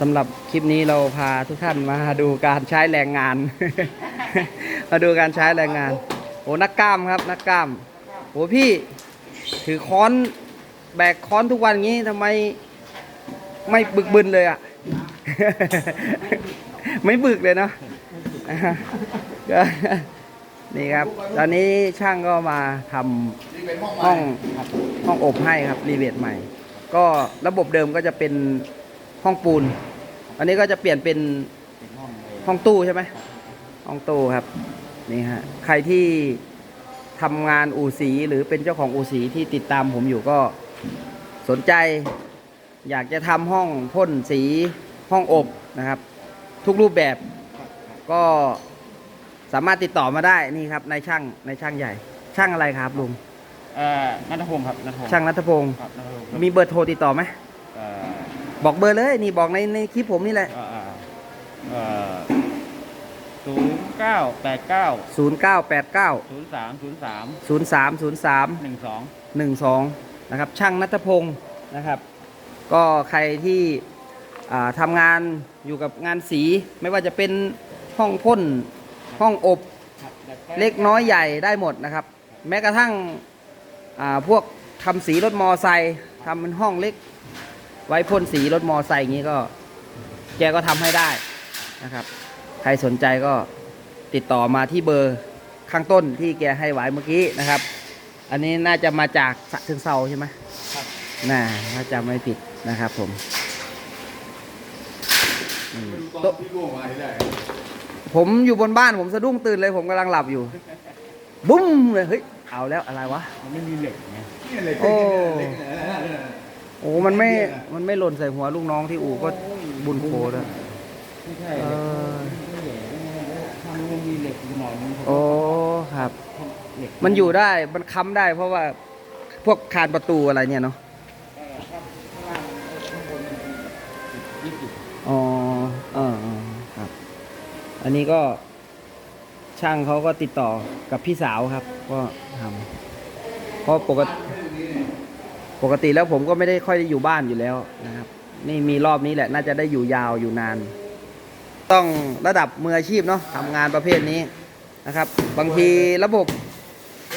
สำหรับคลิปนี้เราพาทุกท่านมาดูการใช้แรงงาน มาดูการใช้แรงงาน โอ้นักกล้ามครับนักกล้ามโอ้พี่ถือค้อนแบกค้อนทุกวันงี้ทำไมไม่บึกบึนเลยอะ ไม่บึกเลยเนาะก็นี่ครับ ตอนนี้ช่างก็มาทำห้องห้องห้องอบให้ครับรีเวทใหม่ ก็ระบบเดิมก็จะเป็น ห้องปูน อันนี้ก็จะเปลี่ยนเป็นห้องตู้ใช่ไหมห้องตู้ครับนี่ฮะใครที่ทำงานอู่สีหรือเป็นเจ้าของอู่สีที่ติดตามผมอยู่ก็สนใจ อยากจะทำห้องพ่นสีห้องอบนะครับ ทุกรูปแบบก็สามารถติดต่อมาได้นี่ครับนายช่างนายช่างใหญ่ ช่างอะไรครับลุงเอ่อนัทพงศ์ครับนัทพงศ์ช่างนัทพงศ์ครับนัทพงศ์มีเบอร์โทรติดต่อไหมเอ่อ บอกเบอร์เลยนี่บอกในในคลิปผมนี่แหละเอ่อเอ่อศูนย์เก้าแปดเก้า0989ศูนย์สามศูนย์สาม0303หนึ่งสอง12นะครับ ช่างนัทพงศ์นะครับ ก็ใครที่อ่าทำงานอยู่กับงานสีไม่ว่าจะเป็นห้องพ่นห้องอบเล็กน้อยใหญ่ได้หมดนะครับ แม้กระทั่งอ่าพวกทำสีรถมอไซค์ทำเป็นห้องเล็ก ไว้พ่นสีรถมอไซค์อย่างนี้ก็ แกก็ทำให้ได้นะครับ ใครสนใจก็ติดต่อมาที่เบอร์ข้างต้นที่แกให้ไว้เมื่อกี้นะครับ อันนี้น่าจะมาจากสะเชิงเซาใช่ไหมครับน่าถ้าจำไม่ผิดนะครับผมอืมตอโต๊ะนที่ร่วงมาที่แรกผมอยู่บนบ้านผมสะดุ้งตื่นเลยผมกำลังหลับอยู่ บุ้มเลยเฮ้ยเอาแล้วอะไรวะ มันไม่มีเหล็กไงนี่เหล็กโอ้เหล็กเนี่ย โอ้มันไม่ มันไม่หล่นใส่หัวลูกน้องที่อู่ก็บุญโคตรอะไม่ใช่เอเหล็กอไม่ใช่ทำมันมีเหล็กอยู่หน่อยนึงโอ้ครับ เหล็กมันอยู่ได้ มันค้ำได้ เพราะว่าพวกคานประตูอะไรเนี่ยเนาะเอ่อครับข้างล่างข้างบนยี่สิบอ๋อเออเออครับ อันนี้ก็ช่างเขาก็ติดต่อกับพี่สาวครับ ก็ทำเพราะปกติ ปกติแล้วผมก็ไม่ได้ค่อยได้อยู่บ้านอยู่แล้วนะครับ นี่มีรอบนี้แหละ น่าจะได้อยู่ยาวอยู่นาน ต้องระดับมืออาชีพเนาะทำงานประเภทนี้นะครับ บางทีระบบ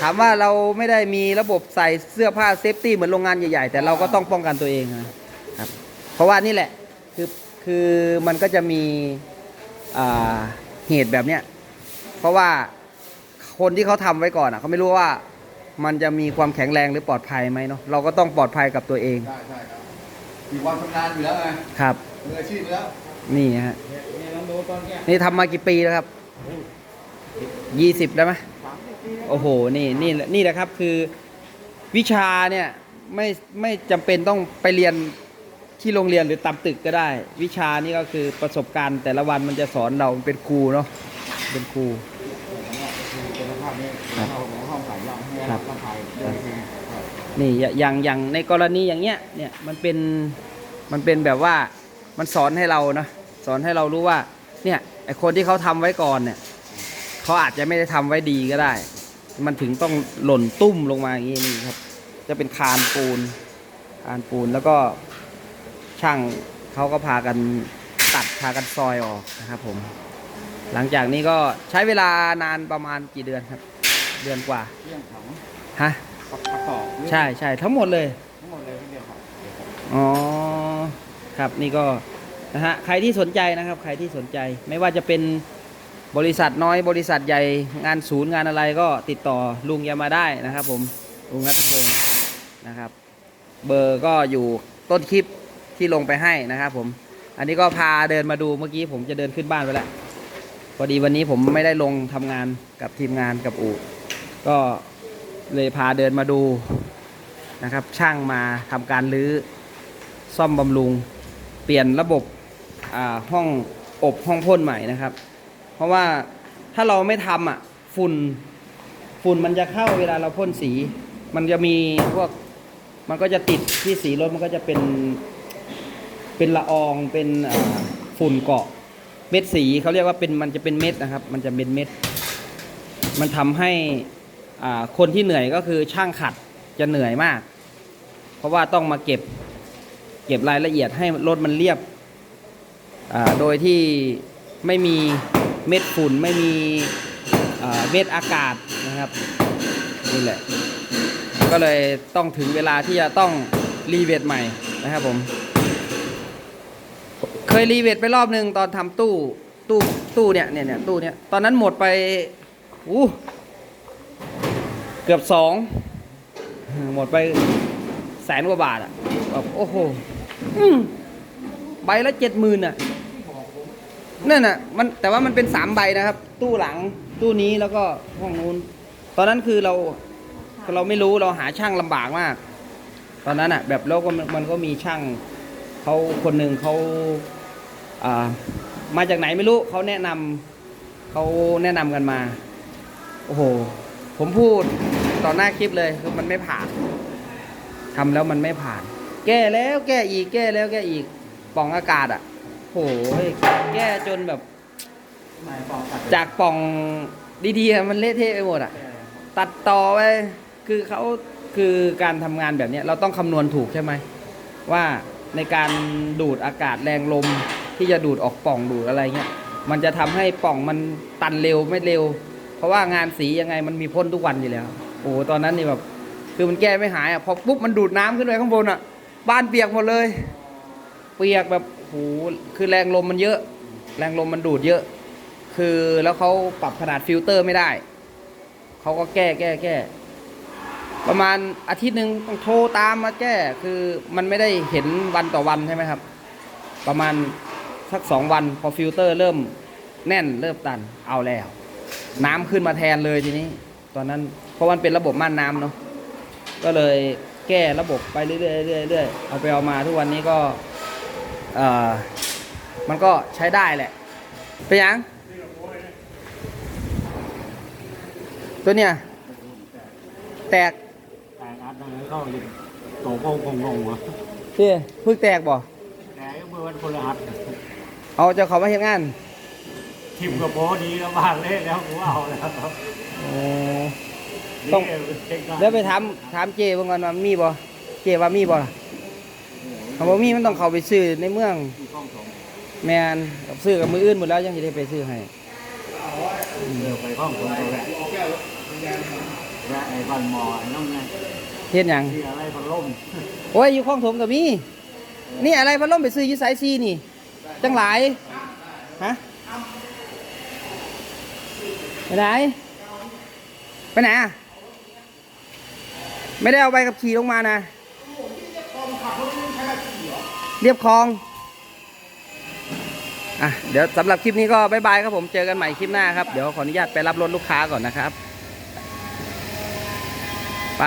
ถามว่าเราไม่ได้มีระบบใส่เสื้อผ้าเซฟตี้เหมือนโรงงานใหญ่ๆ แต่เราก็ต้องป้องกันตัวเองนะครับ เพราะว่านี่แหละคือคือมันก็จะมีเหตุแบบเนี้ยเพราะว่าคนที่เขาทำไว้ก่อนอะเขาไม่รู้ว่า มันจะมีความแข็งแรงหรือปลอดภัยไหมเนาะเราก็ต้องปลอดภัยกับตัวเองใช่ใช่ครับมีความชำนาญอยู่แล้วไงครับมืออาชีพอยู่แล้วนี่ฮะเนี่ยลองดูตอนแก้นี่ทำมากี่ปีแล้วครับยี่สิบได้ไหมสามสิบปีแล้วโอ้โหนี่นี่แหละนี่แหละครับคือวิชาเนี่ยไม่ไม่จำเป็นต้องไปเรียนที่โรงเรียนหรือตามตึกก็ได้ วิชานี่ก็คือประสบการณ์ แต่ละวันมันจะสอนเราเป็นครูเนาะเป็นครูเป็ นสภาพนี้ครับเราของห้องขายยางให้ครับต้องขายเดินเองครับนี่อย่างอย่างในกรณีอย่างเงี้ยเนี่ยมันเป็นมันเป็นแบบว่ามันสอนให้เรานะสอนให้เรารู้ว่าเนี่ยไอคนที่เขาทำไว้ก่อนเนี่ยเขาอาจจะไม่ได้ทำไว้ดีก็ได้ มันถึงต้องหล่นตุ้มลงมาอย่างนี้นี่ครับ จะเป็นคานปูนคานปูนแล้วก็ช่างเขาก็พากันตัดพากันซอยออกนะครับผม หลังจากนี้ก็ใช้เวลานานประมาณกี่เดือนครับ เดือนกว่าเรื่องของฮะประประกอบใช่ใช่ทั้งหมดเลยทั้งหมดเลยที่เรียนครับอ๋อครับนี่ก็นะฮะใครที่สนใจนะครับ ใครที่สนใจไม่ว่าจะเป็นบริษัทน้อยบริษัทใหญ่งานศูนย์งานอะไรก็ติดต่อลุงยามาได้นะครับผมลุงนัทพงศ์นะครับ เบอร์ก็อยู่ต้นคลิปที่ลงไปให้นะครับผม อันนี้ก็พาเดินมาดูเมื่อกี้ผมจะเดินขึ้นบ้านไปแล้วพ อดีวันนี้ผมไม่ได้ลงทำงานกับทีมงานกับอู่ก็เลยพาเดินมาดูนะครับ ช่างมาทำการรื้อซ่อมบำรุง เปลี่ยนระบบอ่าห้องอบห้องพ่นใหม่นะครับ เพราะว่าถ้าเราไม่ทำอะฝุ่นฝุ่นมันจะเข้าเวลาเราพ่นสี มันจะมีพวกมันก็จะติดที่สีรถมันก็จะเป็นเป็นละอองเป็นฝุ่นเกาะ เม็ดสีเขาเรียกว่าเป็นมันจะเป็นเม็ดนะครับ มันจะเป็นเม็ด มันทำให้คนที่เหนื่อยก็คือช่างขัดจะเหนื่อยมาก เพราะว่าต้องมาเก็บเก็บรายละเอียดให้รถมันเรียบโดยที่ไม่มีเม็ดฝุ่นไม่มีเม็ดอากาศนะครับนี่แหละ ก็เลยต้องถึงเวลาที่จะต้องรีเวทใหม่นะครับผม เคยรีเวทไปรอบหนึ่งตอนทำตู้ตู้ตู้เนี่ยเนี่ยเนี่ยตู้เนี่ยตอนนั้นหมดไปอู้เกือบสองหมดไปแสนกว่าบาทอะแบบโอ้โหใบละเจ็ดหมื่นอะนั่นน่ะมันแต่ว่ามันเป็นสามใบนะครับ ตู้หลังตู้นี้แล้วก็ห้องนู้น ตอนนั้นคือเราเราไม่รู้เราหาช่างลำบากมาก ตอนนั้นอะ แบบแล้วก็มันมันก็มีช่างเขาคนหนึ่งเขา มาจากไหนไม่รู้เขาแนะนำเขาแนะนำกันมา โอ้โห ผมพูดต่อหน้าคลิปเลยคือมันไม่ผ่านทำแล้วมันไม่ผ่าน แก้แล้วแก้อีกแก้แล้วแก้อีกป่องอากาศอะ่ะโหยแก้จนแบบ จากป่องดีๆมันเละเทะไปหมดอะ่ะ ตัดต่อไปคือเขาคือการทำงานแบบเนี้ยเราต้องคำนวณถูกใช่ไหม ว่าในการดูดอากาศแรงลม ที่จะดูดออกป่องดูดอะไรเงี้ยมันจะทำให้ป่องมันตันเร็วไม่เร็ว เพราะว่างานสียังไงมันมีพ่นทุกวันอยู่แล้ว โอ้โหตอนนั้นนี่แบบคือมันแก้ไม่หายอะพอปุ๊บมันดูดน้ำขึ้นไปข้างบนอะ บ้านเปียกหมดเลย เปียกแบบโอ้โหคือแรงลมมันเยอะ แรงลมมันดูดเยอะ คือแล้วเขาปรับขนาดฟิลเตอร์ไม่ได้เขาก็แก้แก้แก้ประมาณอาทิตย์หนึ่งต้องโทรตามมาแก้ คือมันไม่ได้เห็นวันต่อวันใช่ไหมครับ ประมาณ สักสองวันพอฟิลเตอร์เริ่มแน่นเริ่มตันเอาแล้ว น้ำขึ้นมาแทนเลยทีนี้ ตอนนั้นเพราะมันเป็นระบบม่านน้ำเนาะก็เลยแก้ระบบไปเรื่อยๆเรื่อยๆเรื่อยๆเอาไปเอามาทุกวันนี้ก็เอ่อมันก็ใช้ได้แหละเป็นยังตัวเนี้ยแตกแต่อัดตรงนั้นเข้าอยู่โตโกงงงๆวะพี่เพิ่งแตกบ่แต่เมื่อวันพฤหัส เอาเจ้าเขามาเฮ็ดงานทิมกับโพดีแล้วบ้านเละแล้วกูเอาแล้วครับต้องนี่เช็คก่อนเดี๋ยวไปถามถามเจเบิ่งก่อนว่ามีบ่เจว่ามีบ่ล่ะเขาบอกมีมันต้องเข้าไปซื้อในเมืองที่ห้องสองแมนกับซื้อกับมืออื่นหมดแล้วยังจะได้ไปซื้อให้เดี๋ยวไปห้องสองตัวแหละและไอ้บันหมอไอ้น้องไงเฮ็ดหยังที่อะไรพัดลมโอ้ยอยู่คลองถมก็มี นี่อะไรพัดลมไปซื้ออยู่สายซีนี่ จังหลายฮะไปไหนไปไหนอะไม่ได้เอาใบขับขี่ลงมานะเรียบคลองอะเดี๋ยวสำหรับคลิปนี้ก็บายบายครับผมเจอกันใหม่คลิปหน้าครับ เดี๋ยวขออนุญาตไปรับรถลูกค้าก่อนนะครับ ไป